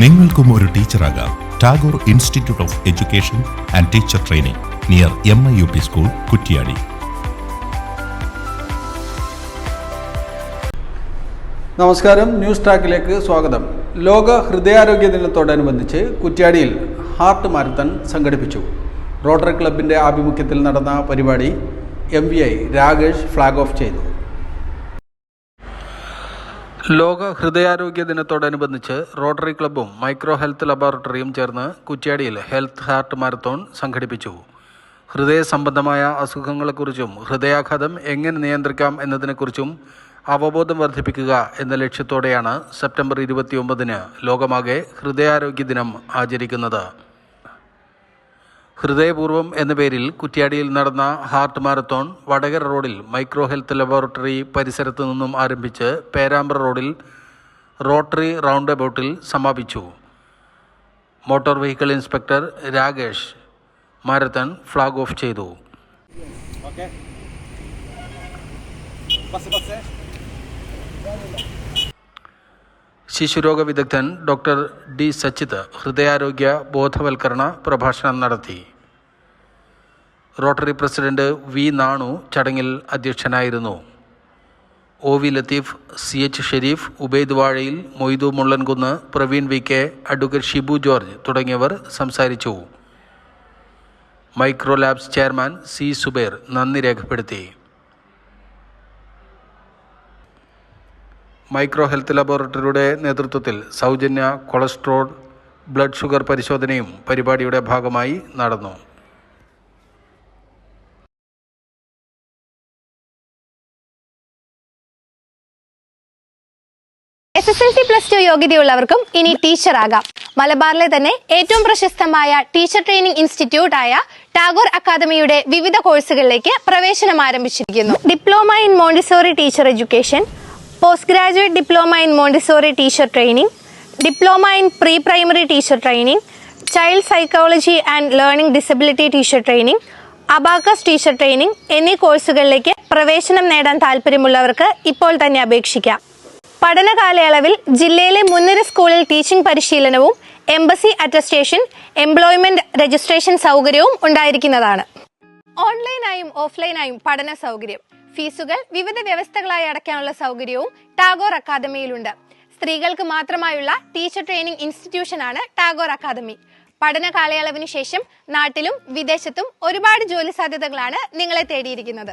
നിങ്ങൾക്കും ഒരു ടീച്ചറാകാം. Tagore institute of education and teacher training near M I U P school Kuttiyadi. നമസ്കാരം. News ട്രാക്കിലേക്ക് സ്വാഗതം. ലോക ഹൃദയാരോഗ്യ ദിനത്തോടനുബന്ധിച്ച് കുറ്റ്യാടിയിൽ ഹാർട്ട് മാരത്തൺ സംഘടിപ്പിച്ചു. റോട്ടറി ക്ലബിന്റെ ആഭിമുഖ്യത്തിൽ നടന്ന പരിപാടി M V I Rakesh flag off ചെയ്തു. ലോക ഹൃദയാരോഗ്യ ദിനത്തോടനുബന്ധിച്ച് റോട്ടറി ക്ലബ്ബും മൈക്രോ ഹെൽത്ത് ലബോറട്ടറിയും ചേർന്ന് കുറ്റ്യാടിയിൽ ഹെൽത്ത് ഹാർട്ട് മാരത്തോൺ സംഘടിപ്പിച്ചു. ഹൃദയ സംബന്ധമായ അസുഖങ്ങളെക്കുറിച്ചും ഹൃദയാഘാതം എങ്ങനെ നിയന്ത്രിക്കാം എന്നതിനെക്കുറിച്ചും അവബോധം വർദ്ധിപ്പിക്കുക എന്ന ലക്ഷ്യത്തോടെയാണ് സെപ്റ്റംബർ ഇരുപത്തിയൊമ്പതിന് ലോകമാകെ ഹൃദയാരോഗ്യ ദിനം ആചരിക്കുന്നത്. ഹൃദയപൂർവം എന്ന പേരിൽ കുറ്റ്യാടിയിൽ നടന്ന ഹാർട്ട് മാരത്തോൺ വടകര റോഡിൽ മൈക്രോ ഹെൽത്ത് ലബോറട്ടറി പരിസരത്തു നിന്നും ആരംഭിച്ച് പേരാമ്പ്ര റോഡിൽ റോട്ടറി റൗണ്ട് അബൌട്ടിൽ സമാപിച്ചു. Motor vehicle inspector Rakesh marathon flag off ചെയ്തു. ശിശുരോഗ വിദഗ്ധൻ ഡോക്ടർ ഡി സച്ചിത് ഹൃദയാരോഗ്യ ബോധവൽക്കരണ പ്രഭാഷണം നടത്തി. റോട്ടറി പ്രസിഡന്റ് വി നാണു ചടങ്ങിൽ അധ്യക്ഷനായിരുന്നു. O V Latheef C H Shareef Ubaid Vazhayil Moythu Mullankunnu Praveen V K advocate Shibu George തുടങ്ങിയവർ സംസാരിച്ചു. Micro labs chairman C Zubair നന്ദി രേഖപ്പെടുത്തി. മൈക്രോ ഹെൽത്ത് ലബോറട്ടറിയുടെ നേതൃത്വത്തിൽ സൗജന്യ കൊളസ്ട്രോൾ ബ്ലഡ് ഷുഗർ പരിശോധനയും പരിപാടിയുടെ ഭാഗമായി നടന്നു. S S L C plus two യോഗ്യതയുള്ളവർക്കും ഇനി ടീച്ചർ ആകാം മലബാറിലെ തന്നെ ഏറ്റവും പ്രശസ്തമായ ടീച്ചർ ട്രെയിനിംഗ് ആയ ടാഗോർ അക്കാദമിയുടെ വിവിധ കോഴ്സുകളിലേക്ക് പ്രവേശനം ആരംഭിച്ചിരിക്കുന്നു. Diploma in Montessori teacher education post graduate diploma in Montessori teacher training diploma in pre primary teacher training child psychology and learning disability teacher training abacus teacher training എന്നീ കോഴ്സുകളിലേക്ക് പ്രവേശനം നേടാൻ താല്പര്യമുള്ളവർക്ക് ഇപ്പോൾ തന്നെ അപേക്ഷിക്കാം. പഠന കാലയളവിൽ ജില്ലയിലെ മുൻനിര സ്കൂളിൽ ടീച്ചിംഗ് പരിശീലനവും എംബസി അറ്റസ്റ്റേഷൻ എംപ്ലോയ്മെന്റ് രജിസ്ട്രേഷൻ സൗകര്യവും ഉണ്ടായിരിക്കുന്നതാണ്. ഓൺലൈനായും ഓഫ്ലൈനായും പഠന സൗകര്യം ഫീസുകൾ വിവിധ വ്യവസ്ഥകളായി അടയ്ക്കാനുള്ള സൗകര്യവും ടാഗോർ അക്കാദമിയിലുണ്ട്. സ്ത്രീകൾക്ക് മാത്രമായുള്ള ടീച്ചർ ട്രെയിനിംഗ് ഇൻസ്റ്റിറ്റ്യൂഷനാണ് ടാഗോർ അക്കാദമി. പഠന കാലയളവിന് ശേഷം നാട്ടിലും വിദേശത്തും ഒരുപാട് ജോലി സാധ്യതകളാണ് നിങ്ങളെ തേടിയിരിക്കുന്നത്.